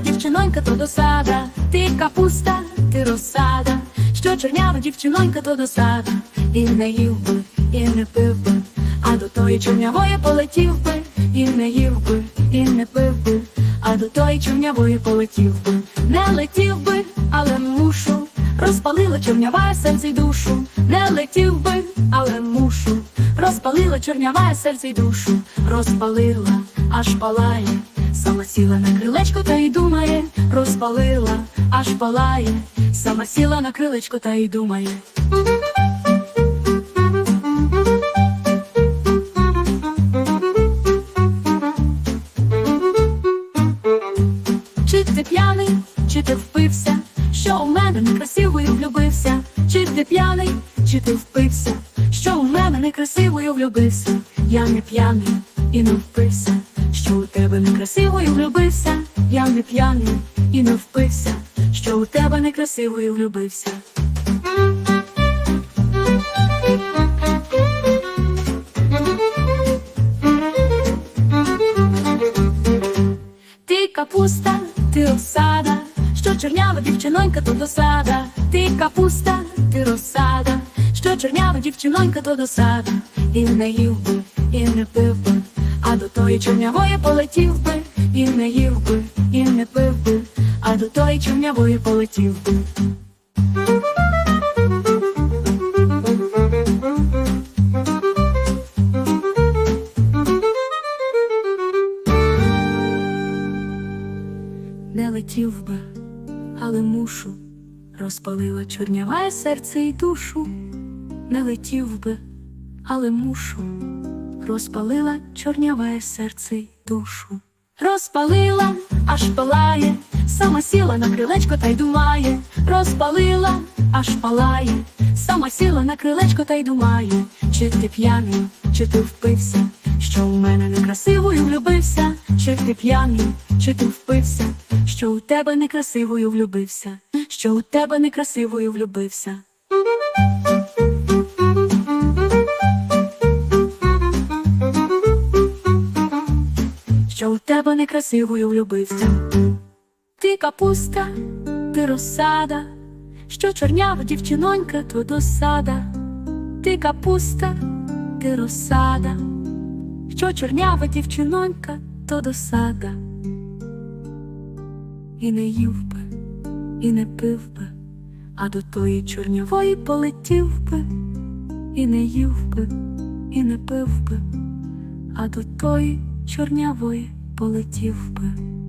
дівчинонька, то досада, ти капуста, ти розсада, що чорнява дівчинонька, то досада, і не їв би, і не пив би, а до тої чорнявої полетів би, і не їв би, і не пив би, а до тої чорнявої полетів би, не летів би, але мушу, розпалила чорнява серце й душу, не летів би, але мушу, розпалила чорнява серце й душу, розпалила, аж палає. Сама сіла на крилечко та й думає, розпалила, аж палає, сама сіла на крилечко та й думає. Чи ти п'яний, чи ти впився, що у мене некрасивою влюбився, чи ти п'яний, чи ти впився, що у мене некрасивою влюбився, я не п'яний і не впився, що у тебе некрасивою влюбився, я не п'яний і не впився, що у тебе некрасивою влюбився. Ти капуста, ти розсада, що чорнява дівчинонька, то досада, ти капуста, ти розсада, що чорнява дівчинонька, то досада, і не їв би, і не пив би, а до тої чорнявої полетів би, і не їв би, і не пив би, а до тої чорнявої полетів би. не летів би, але мушу, розпалила чорняве серце й душу, не летів би, але мушу, розпалила чорняве серце й душу, розпалила, аж палає, сама сіла на крилечко та й думає, розпалила, аж палає, сама сіла на крилечко та й думає, чи ти п'яний, чи ти впився, що у мене некрасивою влюбився, чи ти п'яний, чи ти впився, що у тебе некрасивою влюбився, що у тебе некрасивою влюбився. Що у тебе некрасивою влюбився. Ти капуста, ти розсада, що чорнява дівчинонька, то досада. Ти капуста, ти розсада, що чорнява дівчинонька, то досада. І не їв би, і не пив би, а до тої чорнявої полетів би, і не їв би, і не пив би, а до тої чорнявої полетів би.